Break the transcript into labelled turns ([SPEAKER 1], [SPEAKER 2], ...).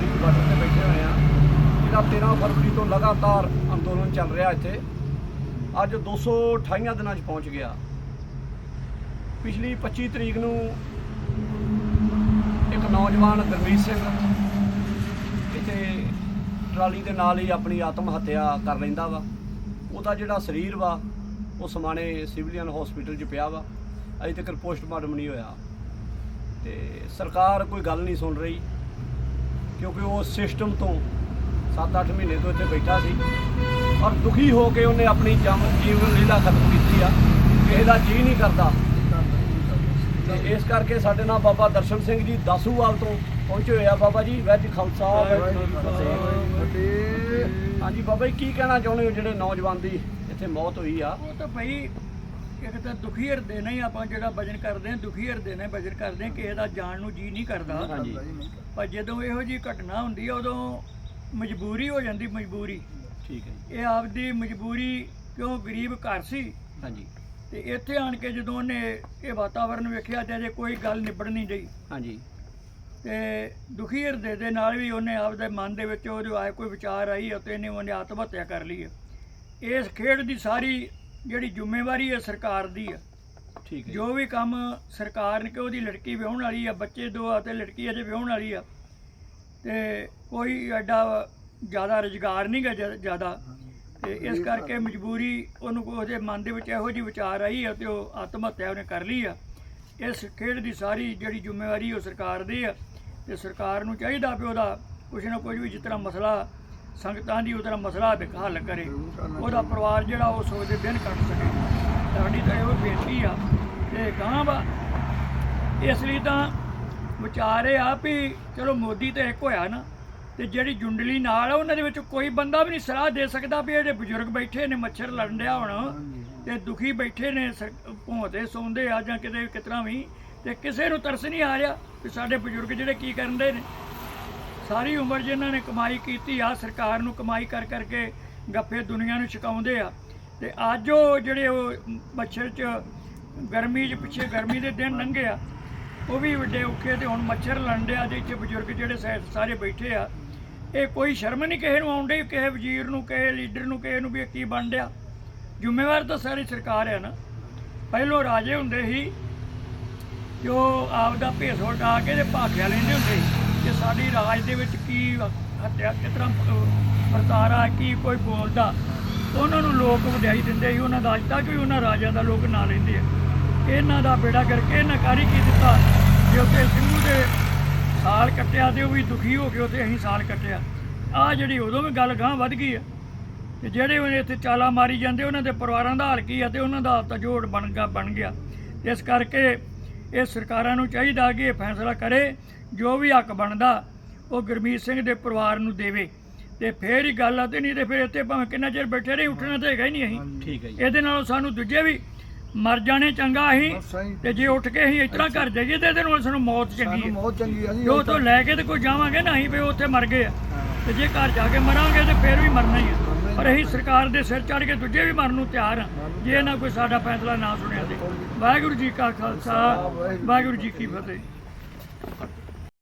[SPEAKER 1] ਦੀ border ਤੇ ਬੈਠੇ ਹੋਏ ਆ ਜਿਹੜਾ 13 ਫਰਵਰੀ ਤੋਂ ਲਗਾਤਾਰ ਅੰਦੋਲਨ ਚੱਲ ਰਿਹਾ ਇੱਥੇ, ਅੱਜ 228 ਦਿਨਾਂ 'ਚ ਪਹੁੰਚ ਗਿਆ। ਪਿਛਲੀ 25 ਤਰੀਕ ਨੂੰ ਇੱਕ ਨੌਜਵਾਨ ਗੁਰਮੀਤ ਸਿੰਘ ਇੱਥੇ ਟਰਾਲੀ ਦੇ ਨਾਲ ਹੀ ਆਪਣੀ ਆਤਮ ਹੱਤਿਆ ਕਰ ਲੈਂਦਾ ਵਾ। ਉਹਦਾ ਜਿਹੜਾ ਸਰੀਰ ਵਾ, ਉਹ ਸਮਾਣੇ ਸਿਵਲੀਅਨ ਹਸਪੀਟਲ 'ਚ ਪਿਆ ਵਾ। ਅਜੇ ਤੱਕ ਪੋਸਟਮਾਰਟਮ ਨਹੀਂ ਹੋਇਆ। ਤੇ ਸਰਕਾਰ ਕੋਈ ਗੱਲ ਨਹੀਂ ਸੁਣ ਰਹੀ। ਕਿਉਂਕਿ ਉਹ ਸਿਸਟਮ ਤੋਂ 7-8 ਮਹੀਨੇ ਤੋਂ ਇੱਥੇ ਬੈਠਾ ਸੀ ਔਰ ਦੁਖੀ ਹੋ ਕੇ ਉਹਨੇ ਆਪਣੀ ਜਮ ਜੀਵਨ ਲੀਲਾ ਖਤਮ ਕੀਤੀ ਆ। ਕਿਸੇ ਦਾ ਜੀ ਨਹੀਂ ਕਰਦਾ। ਤੇ ਇਸ ਕਰਕੇ ਸਾਡੇ ਨਾਲ ਬਾਬਾ ਦਰਸ਼ਨ ਸਿੰਘ ਜੀ ਦਾਸੂਵਾਲ ਤੋਂ ਪਹੁੰਚੇ ਹੋਏ ਆ। ਬਾਬਾ ਜੀ ਵੈਜ ਖਾਲਸਾ। ਹਾਂਜੀ ਬਾਬਾ ਜੀ ਕੀ ਕਹਿਣਾ ਚਾਹੁੰਦੇ ਹੋ ਜਿਹੜੇ ਨੌਜਵਾਨ ਦੀ ਇੱਥੇ ਮੌਤ ਹੋਈ ਆ?
[SPEAKER 2] ਉਹ ਤਾਂ ਭਾਈ ਇੱਕ ਤਾਂ ਦੁਖੀ ਹਿਰਦੇ ਨਾਲ ਹੀ ਆਪਾਂ ਜਿਹੜਾ ਭਜਨ ਕਰਦੇ ਹਾਂ ਦੁਖੀ ਹਿਰਦੇ ਨਾਲ ਭਜਨ ਕਰਦੇ ਹਾਂ ਕਿਸੇ ਦਾ ਜਾਣ ਨੂੰ ਜੀ ਨਹੀਂ ਕਰਦਾ।
[SPEAKER 1] ਹਾਂਜੀ।
[SPEAKER 2] ਪਰ ਜਦੋਂ ਇਹੋ ਜੀ ਘਟਨਾ ਹੁੰਦੀ ਹੈ ਉਦੋਂ ਮਜਬੂਰੀ ਹੋ ਜਾਂਦੀ ਮਜਬੂਰੀ।
[SPEAKER 1] ਠੀਕ ਹੈ ਜੀ।
[SPEAKER 2] ਇਹ ਆਪਦੀ ਮਜਬੂਰੀ ਕਿਉਂ ਗਰੀਬ ਘਰ ਸੀ?
[SPEAKER 1] ਹਾਂਜੀ।
[SPEAKER 2] ਤੇ ਇੱਥੇ ਆਣ ਕੇ ਜਦੋਂ ਉਹਨੇ ਇਹ ਵਾਤਾਵਰਨ ਵੇਖਿਆ ਤੇ ਅਜੇ ਕੋਈ ਗੱਲ ਨਿਬੜ ਨਹੀਂ ਰਹੀ
[SPEAKER 1] ਹਾਂਜੀ।
[SPEAKER 2] ਤੇ ਦੁਖੀ ਹਿਰਦੇ ਦੇ ਨਾਲ ਵੀ ਉਹਨੇ ਆਪਦੇ ਮਨ ਦੇ ਵਿੱਚ ਉਹਦੇ ਆਏ ਕੋਈ ਵਿਚਾਰ ਆਈ ਅਤੇ ਇਹਨੇ ਉਹਨੇ ਆਤਮ ਹੱਤਿਆ ਕਰ ਲਈ ਹੈ ਇਸ ਖੇਡ ਦੀ ਸਾਰੀ ਜਿਹੜੀ ਜ਼ਿੰਮੇਵਾਰੀ ਹੈ ਸਰਕਾਰ ਦੀ ਹੈ
[SPEAKER 1] ਠੀਕ ਹੈ
[SPEAKER 2] ਜੋ। ਵੀ ਕੰਮ ਸਰਕਾਰ ਨੇ ਕਿ ਉਹਦੀ ਲੜਕੀ ਵਿਆਹਣ ਵਾਲੀ ਆ ਬੱਚੇ ਦੋ ਆ ਤੇ ਲੜਕੀ ਅਜੇ ਵਿਆਹਣ ਵਾਲੀ ਆ ਤੇ ਕੋਈ ਐਡਾ ਜ਼ਿਆਦਾ ਰੁਜ਼ਗਾਰ ਨਹੀਂ ਗਾ ਜ਼ਿਆਦਾ। ਤੇ ਇਸ ਕਰਕੇ ਮਜਬੂਰੀ ਉਹਨੂੰ ਉਹਦੇ ਮਨ ਦੇ ਵਿੱਚ ਇਹੋ ਜਿਹੀ ਵਿਚਾਰ ਆਈ ਆ ਤੇ ਉਹ ਆਤਮ ਹੱਤਿਆ ਉਹਨੇ ਕਰ ਲਈ ਆ। ਇਸ ਖੇਡ ਦੀ ਸਾਰੀ ਜਿਹੜੀ ਜ਼ਿੰਮੇਵਾਰੀ ਉਹ ਸਰਕਾਰ ਦੀ ਆ ਤੇ ਸਰਕਾਰ ਨੂੰ ਚਾਹੀਦਾ ਵੀ ਉਹਦਾ ਕੁਛ ਨਾ ਕੁਝ ਵੀ ਜਿਸ ਤਰ੍ਹਾਂ ਮਸਲਾ ਸੰਗਤਾਂ ਦੀ ਉਹਦਾ ਮਸਲਾ ਦੇ ਹੱਲ ਕਰੇ। ਉਹਦਾ ਪਰਿਵਾਰ ਜਿਹੜਾ ਉਹ ਸੋਚਦੇ ਦਿਨ ਕੱਟ ਸਕੇ। ਸਾਡੀ ਤਾਂ ਇਹੋ ਬੇਨਤੀ ਆ ਤੇ ਗਾਂ ਵਾ। ਇਸ ਲਈ ਤਾਂ ਵਿਚਾਰ ਆ ਵੀ ਚਲੋ ਮੋਦੀ ਤੇ ਇੱਕ ਹੋਇਆ ਨਾ ਤੇ ਜਿਹੜੀ ਜੁੰਡਲੀ ਨਾਲ ਉਹਨਾਂ ਦੇ ਵਿੱਚ ਕੋਈ ਬੰਦਾ ਵੀ ਨਹੀਂ ਸਲਾਹ ਦੇ ਸਕਦਾ ਵੀ ਜਿਹੜੇ ਬਜ਼ੁਰਗ ਬੈਠੇ ਨੇ ਮੱਛਰ ਲੜਨ ਡਿਆ ਹੁਣ। ਤੇ ਦੁਖੀ ਬੈਠੇ ਨੇ ਭੌਂਤੇ ਸੌਂਦੇ ਆ ਜਾਂ ਕਿਤੇ ਕਿਤਨਾ ਵੀ। ਤੇ ਕਿਸੇ ਨੂੰ ਤਰਸ ਨਹੀਂ ਆ ਰਿਹਾ ਕਿ ਸਾਡੇ ਬਜ਼ੁਰਗ ਜਿਹੜੇ ਕੀ ਕਰਨ ਦੇ ਨੇ। ਸਾਰੀ ਉਮਰ ਜਿਨ੍ਹਾਂ ਨੇ ਕਮਾਈ ਕੀਤੀ ਆ, ਸਰਕਾਰ ਨੂੰ ਕਮਾਈ ਕਰ ਕਰਕੇ ਗੱਫੇ ਦੁਨੀਆ ਨੂੰ ਛਕਾਉਂਦੇ ਆ। ਤੇ ਅੱਜ ਉਹ ਜਿਹੜੇ ਉਹ ਮੱਛਰ 'ਚ ਗਰਮੀ 'ਚ ਪਿੱਛੇ ਗਰਮੀ ਦੇ ਦਿਨ ਲੰਘੇ ਆ, ਉਹ ਵੀ ਵੱਡੇ ਔਖੇ ਤੇ ਹੁਣ ਮੱਛਰ ਲੰਡਿਆ ਦੇ ਇੱਥੇ ਬਜ਼ੁਰਗ ਜਿਹੜੇ ਸਾ- ਸਾਰੇ ਬੈਠੇ ਆ, ਇਹ ਕੋਈ ਸ਼ਰਮ ਨਹੀਂ ਕਿਸੇ ਨੂੰ ਆਉਂਦੀ ਕਿਸੇ ਵਜ਼ੀਰ ਨੂੰ, ਕਿਸੇ ਲੀਡਰ ਨੂੰ, ਕਿਸੇ ਨੂੰ ਵੀ ਇਹ ਕੀ ਬਣ ਰਿਹਾ ਜ਼ਿੰਮੇਵਾਰ ਤਾਂ ਸਾਰੀ ਸਰਕਾਰ ਹੈ ਨਾ। ਪਹਿਲੋਂ ਰਾਜੇ ਹੁੰਦੇ ਸੀ ਜੋ ਆਪਦਾ ਭੇਸ ਉਟਾ ਕੇ ਤੇ ਭਾਖਿਆ ਲੈਂਦੇ ਹੁੰਦੇ ਸੀ। ਸਾਡੀ ਰਾਜ ਦੇ ਵਿੱਚ ਕੀ ਹੱਤਿਆ, ਕਿਸ ਤਰ੍ਹਾਂ ਵਰਤਾਰਾ ਕੀ ਕੋਈ ਬੋਲਦਾ। ਉਹਨਾਂ ਨੂੰ ਲੋਕ ਵਡਿਆਈ ਦਿੰਦੇ ਸੀ, ਉਹਨਾਂ ਦਾ ਅੱਜ ਤੱਕ ਵੀ ਉਹਨਾਂ ਰਾਜਿਆਂ ਦਾ ਲੋਕ ਨਾਂ ਲੈਂਦੇ ਆ। ਇਹਨਾਂ ਦਾ ਬੇੜਾ ਕਰਕੇ ਇਹਨਾਂ ਕਾਰੀ ਕੀ ਦਿੱਤਾ? ਜੇ ਉੱਤੇ ਸਿੰਘੂ ਦੇ ਸਾਲ ਕੱਟਿਆ ਤੇ ਉਹ ਵੀ ਦੁਖੀ ਹੋ ਕੇ ਉੱਥੇ ਅਸੀਂ ਸਾਲ ਕੱਟਿਆ। ਆ ਜਿਹੜੀ ਉਦੋਂ ਵੀ ਗੱਲ ਗਾਂ ਵੱਧ ਗਈ ਆ। ਤੇ ਜਿਹੜੇ ਉਹ ਇੱਥੇ ਚਾਲਾ ਮਾਰੀ ਜਾਂਦੇ, ਉਹਨਾਂ ਦੇ ਪਰਿਵਾਰਾਂ ਦਾ ਹਾਲ ਕੀ ਆ ਤੇ ਉਹਨਾਂ ਦਾ ਤਾਂ ਜੋੜ ਬਣ ਗਿਆ ਬਣ ਗਿਆ। ਇਸ ਕਰਕੇ ਇਹ ਸਰਕਾਰਾਂ ਨੂੰ ਚਾਹੀਦਾ ਕਿ ਇਹ ਫੈਸਲਾ ਕਰੇ ਜੋ ਵੀ ਹੱਕ ਬਣਦਾ ਉਹ ਗੁਰਮੀਤ ਸਿੰਘ ਦੇ ਪਰਿਵਾਰ ਨੂੰ ਦੇਵੇ। ਤੇ ਫੇਰ ਹੀ ਗੱਲ ਆ ਤੇ ਨਹੀਂ ਤੇ ਫਿਰ ਇੱਥੇ ਭਾਵੇਂ ਕਿੰਨਾ ਚਿਰ ਬੈਠੇ ਰਹੇ ਉੱਠਣਾ ਤੇ ਹੈਗਾ ਹੀ ਨਹੀਂ ਅਸੀਂ।
[SPEAKER 1] ਠੀਕ ਹੈ ਜੀ।
[SPEAKER 2] ਇਹਦੇ ਨਾਲੋਂ ਸਾਨੂੰ ਦੂਜੇ ਵੀ ਮਰ ਜਾਣੇ ਚੰਗਾ ਅਸੀਂ ਤੇ ਜੇ ਉੱਠ ਕੇ ਅਸੀਂ ਤਰ੍ਹਾਂ ਘਰ ਜਾਈਏ ਤੇ ਇਹਦੇ ਨਾਲੋਂ ਸਾਨੂੰ ਮੌਤ ਚੰਗੀ ਹੈ।
[SPEAKER 3] ਬਹੁਤ ਚੰਗੀ ਆ ਜੀ
[SPEAKER 2] ਜੋ ਤੋਂ ਲੈ ਕੇ ਤੇ ਕੋਈ ਜਾਵਾਂਗੇ ਨਾ ਅਸੀਂ ਵੀ ਉੱਥੇ ਮਰ ਗਏ ਆ। ਤੇ ਜੇ ਘਰ ਜਾ ਕੇ ਮਰਾਂਗੇ ਤੇ ਫੇਰ ਵੀ ਮਰਨਾ ਹੀ ਆ। ਪਰ ਅਸੀਂ ਸਰਕਾਰ ਦੇ ਸਿਰ ਚੜ ਕੇ ਦੂਜੇ ਵੀ ਮਰਨ ਨੂੰ ਤਿਆਰ ਆ। ਜੇ ਇਹਨਾਂ ਕੋਈ ਸਾਡਾ ਫੈਸਲਾ ਨਾ ਸੁਣਿਆ ਤੇ। ਵਾਹਿਗੁਰੂ ਜੀ ਕਾ ਖਾਲਸਾ, ਵਾਹਿਗੁਰੂ ਜੀ ਕੀ ਫਤਿਹ।